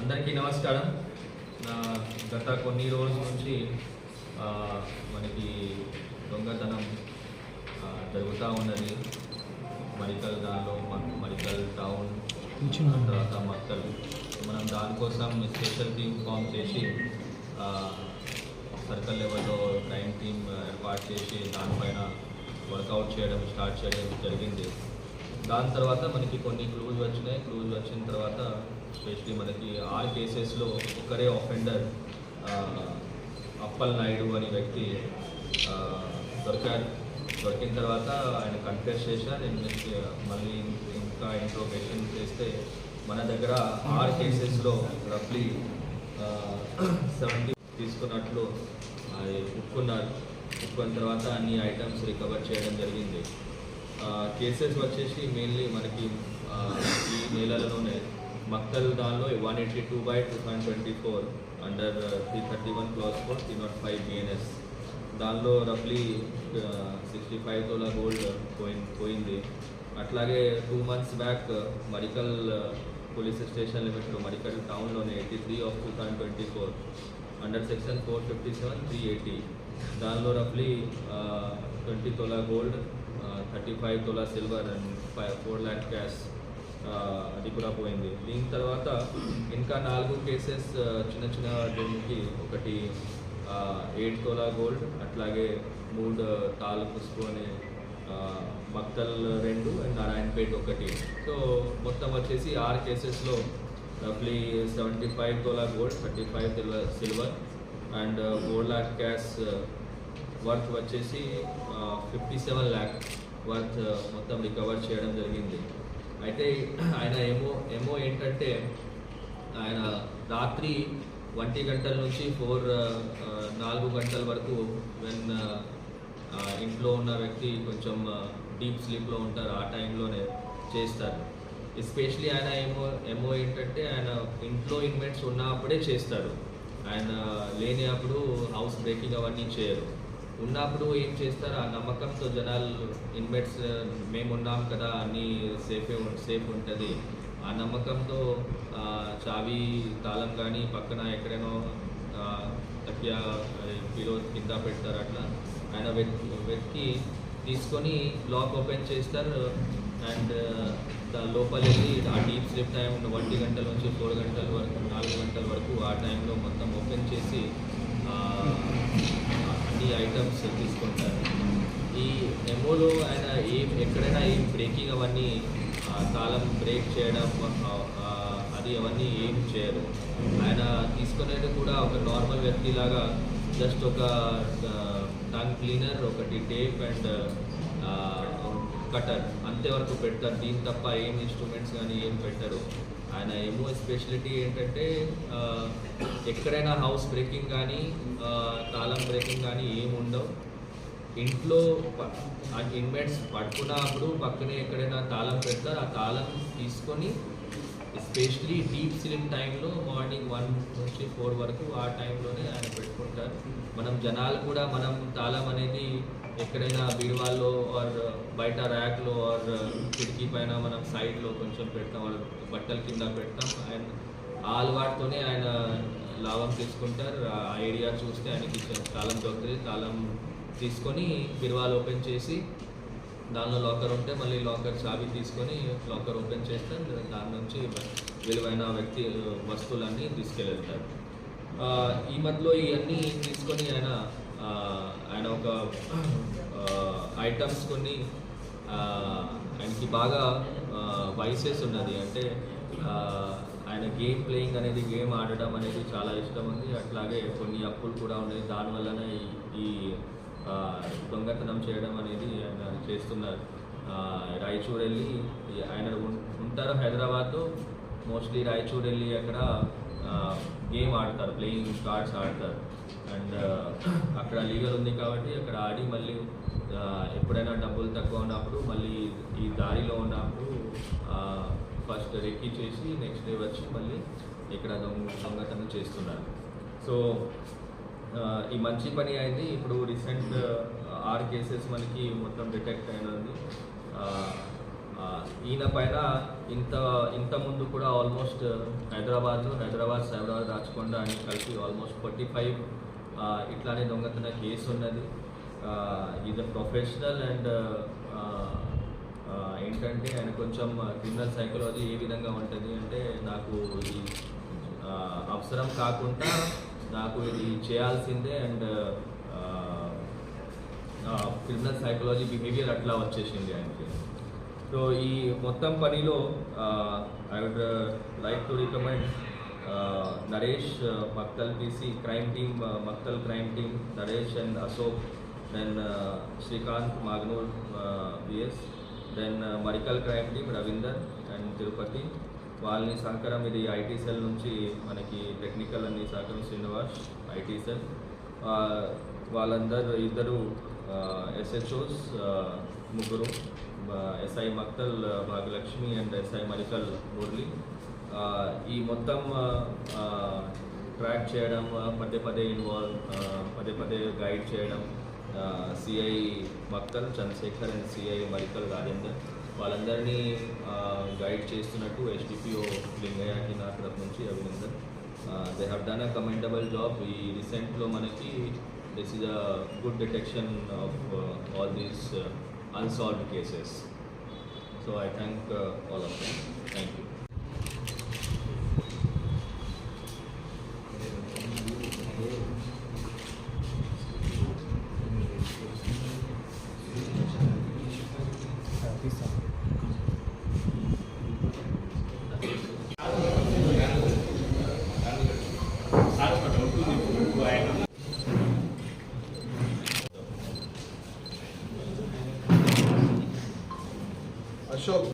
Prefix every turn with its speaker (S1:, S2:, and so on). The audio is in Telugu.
S1: అందరికీ నమస్కారం. నా గత కొన్ని రోజుల నుంచి మనకి దొంగతనం జరుగుతూ ఉన్నది. మరికల్ దానిలో మ- మరికల్ టౌన్ తర్వాత మక్కలు. మనం దానికోసం స్పెషల్ టీమ్ ఫామ్ చేసి సర్కిల్ లెవెల్లో క్రైమ్ టీమ్ ఏర్పాటు చేసి దానిపైన వర్కౌట్ చేయడం స్టార్ట్ చేయడం జరిగింది. దాని తర్వాత మనకి కొన్ని క్లూజ్ వచ్చినాయి. క్లూజ్ వచ్చిన తర్వాత స్పెషలీ మనకి ఆ కేసెస్లో ఒకరే ఆఫెండర్ అప్పల్ నాయుడు అనే వ్యక్తి దొరికారు దొరికిన తర్వాత ఆయన కన్ఫెస్ చేశారు మీకు మళ్ళీ ఇంకా ఇంట్రోగేషన్ చేస్తే మన దగ్గర ఆరు కేసెస్లో రఫ్లీ సెవెంటీ తీసుకున్నట్లు అది ఒప్పుకున్నారు. ఒప్పుకున్న తర్వాత అన్ని ఐటమ్స్ రికవర్ చేయడం జరిగింది. కేసెస్ వచ్చేసి మెయిన్లీ మనకి ఈ నెలలోనే మక్కల్ దానిలో one eighty two by two thousand twenty four under three thirty one class four three not five BNS దానిలో రఫ్లీ సిక్స్టీ ఫైవ్ తోలా గోల్డ్ పోయింది పోయింది. అట్లాగే two months back Marikal police station లిమిట్లో Marikal టౌన్లోనే eighty three of two thousand twenty four under section four fifty seven three eighty దానిలో రఫ్లీ twenty tola gold thirty five tola silver and five four lakh cash అది కూడా పోయింది. దీని తర్వాత ఇంకా నాలుగు కేసెస్ చిన్న చిన్న దీనికి ఒకటి ఎయిట్ తోలా గోల్డ్ అట్లాగే మూడు తాలు పుష్పు అనే మక్తల్ రెండు అండ్ నారాయణపేట్ ఒకటి. సో మొత్తం వచ్చేసి ఆరు కేసెస్లో రఫ్లీ seventy five tola gold thirty five silver and four lakh cash worth వచ్చేసి ఫిఫ్టీ సెవెన్ ల్యాక్ వర్త్ మొత్తం రికవర్ చేయడం జరిగింది. అయితే ఆయన ఏమో ఏమో ఏంటంటే ఆయన రాత్రి ఒంటి గంటల నుంచి ఫోర్ నాలుగు గంటల వరకు వెన్ ఇంట్లో ఉన్న వ్యక్తి కొంచెం డీప్ స్లీప్లో ఉంటారు ఆ టైంలోనే చేస్తారు. ఎస్పెషలీ ఆయన ఏమో ఏమో ఏంటంటే ఆయన ఇంట్లో ఇన్వెంట్స్ ఉన్నప్పుడే చేస్తారు. ఆయన లేని అప్పుడు హౌస్ బ్రేకింగ్ అవన్నీ చేయరు. ఉన్నప్పుడు ఏం చేస్తారు? ఆ నమ్మకంతో జనాలు ఇన్వెట్స్ మేము ఉన్నాం కదా అన్నీ సేఫే సేఫ్ ఉంటుంది. ఆ నమ్మకంతో చావి తాళం కానీ పక్కన ఎక్కడైనా తక్యా తక్కియా పిలో కింద పెడతారు అట్లా. ఆయన వెత్ వెతికి తీసుకొని లాక్ ఓపెన్ చేస్తారు. అండ్ దాని లోపల వెళ్ళి ఆ డీప్ స్లిప్ టైం ఒంటి గంటల నుంచి ఫోర్ గంటల వరకు నాలుగు గంటల వరకు ఆ టైంలో మొత్తం ఓపెన్ చేసి ఐటమ్స్ తీసుకుంటారు ఈ ఎమోలో ఆయన ఏం ఎక్కడైనా ఏం బ్రేకింగ్ అవన్నీ తాళం బ్రేక్ చేయడం అది అవన్నీ ఏం చేయరు. ఆయన తీసుకునేది కూడా ఒక నార్మల్ వ్యక్తిలాగా జస్ట్ ఒక టంగ్ క్లీనర్ ఒకటి టేప్ అండ్ కట్టారు. అంతేవరకు పెడతారు. దీని తప్ప ఏం ఇన్స్ట్రుమెంట్స్ కానీ ఏం పెట్టరు. ఆయన ఏమో స్పెషాలిటీ ఏంటంటే ఎక్కడైనా హౌస్ బ్రేకింగ్ కానీ తాళం బ్రేకింగ్ కానీ ఏమి ఉండవు. ఇంట్లో ఆ ఇన్మేట్స్ పడుకున్నప్పుడు పక్కనే ఎక్కడైనా తాళం పెడతారు. ఆ తాళం తీసుకొని ఎస్పెషలీ డీప్ స్లీప్ టైంలో మార్నింగ్ వన్ నుంచి ఫోర్ వరకు ఆ టైంలోనే ఆయన పెట్టుకుంటారు. మనం జనాలు కూడా మనం తాళం అనేది ఎక్కడైనా బీరువాల్లో ఆర్ uh, బయట ర్యాక్లో ఆర్ uh, కిటికీ పైన మనం సైడ్లో కొంచెం పెడతాం వాళ్ళ బట్టల కింద పెడతాం. అండ్ ఆ అలవాటుతోనే ఆయన లాభం తీసుకుంటారు. ఆ ఐడియా చూస్తే ఆయనకి తాళం దొరుకుతుంది. తాళం తీసుకొని బీరువాలు ఓపెన్ చేసి దానిలో లాకర్ ఉంటే మళ్ళీ లాకర్ చావి తీసుకొని లాకర్ ఓపెన్ చేస్తారు దాని నుంచి విలువైన వ్యక్తి వస్తువులన్నీ తీసుకెళ్తారు. ఈ మధ్యలో ఇవన్నీ తీసుకొని ఆయన ఆయన ఒక ఐటమ్స్ కొన్ని ఆయనకి బాగా వైసెస్ ఉన్నది. అంటే ఆయన గేమ్ ప్లేయింగ్ అనేది గేమ్ ఆడడం అనేది చాలా ఇష్టం ఉంది. అట్లాగే కొన్ని అప్పులు కూడా ఉన్నాయి. దానివల్లనే ఈ- దొంగతనం చేయడం అనేది ఆయన చేస్తున్నారు. రాయచూర్ వెళ్ళి ఆయన ఉంటారు హైదరాబాద్లో. మోస్ట్లీ రాయచూర్ వెళ్ళి అక్కడ గేమ్ ఆడతారు ప్లేయింగ్ కార్డ్స్ ఆడతారు. అండ్ అక్కడ లీగల్ ఉంది కాబట్టి అక్కడ ఆడి మళ్ళీ ఎప్పుడైనా డబ్బులు తక్కువ ఉన్నప్పుడు మళ్ళీ ఈ దారిలో ఉన్నప్పుడు ఫస్ట్ రెక్కి చేసి నెక్స్ట్ డే వచ్చి మళ్ళీ ఇక్కడ దొంగ దొంగతనం చేస్తున్నారు. సో ఈ మంచి పని అయింది. ఇప్పుడు రీసెంట్ ఆరు కేసెస్ మనకి మొత్తం డిటెక్ట్ అయినది. ఈయన పైన ఇంత ఇంత ముందు కూడా ఆల్మోస్ట్ హైదరాబాద్ హైదరాబాద్ సైబరాబాద్ రాచకొండ అని కలిసి ఆల్మోస్ట్ ఫార్టీ ఫైవ్ ఇట్లానే దొంగతన కేసు ఉన్నది. ఇది ప్రొఫెషనల్ అండ్ ఏంటంటే ఆయన కొంచెం క్రిమినల్ సైకాలజీ ఏ విధంగా ఉంటుంది అంటే నాకు ఈ అవసరం కాకుండా నాకు ఇది చేయాల్సిందే అండ్ క్రిమినల్ సైకాలజీ బిహేవియర్ అట్లా వచ్చేసింది ఆయనకి. సో ఈ మొత్తం పనిలో I would like to recommend Naresh Makthal PC crime team Makthal crime team Naresh and Ashok then Srikanth Magnur BS then Marikal crime team Ravinder and Tirupati వాళ్ళని సహకారం ఇది ఐటీ సెల్ నుంచి మనకి టెక్నికల్ అన్ని సహకారం శ్రీనివాస్ ఐటీ సెల్. వాళ్ళందరూ ఇద్దరు ఎస్హెచ్ఓస్ ముగ్గురు SI Makthal Bhagyalakshmi and SI Marikal Murali. ఈ మొత్తం ట్రాక్ చేయడం పదే పదే ఇన్వాల్వ్ పదే పదే గైడ్ చేయడం CI Maktal Chandrashekar and CI Malikal Rajender వాళ్ళందరినీ గైడ్ చేస్తున్నట్టు ఎస్డిపిఓ లింగయ్యకి నా తరఫు నుంచి Abhinandan they have done a commendable job ఈ రీసెంట్లో మనకి this is a good detection of all these unsolved cases so I thank all of
S2: them
S1: thank you Ashok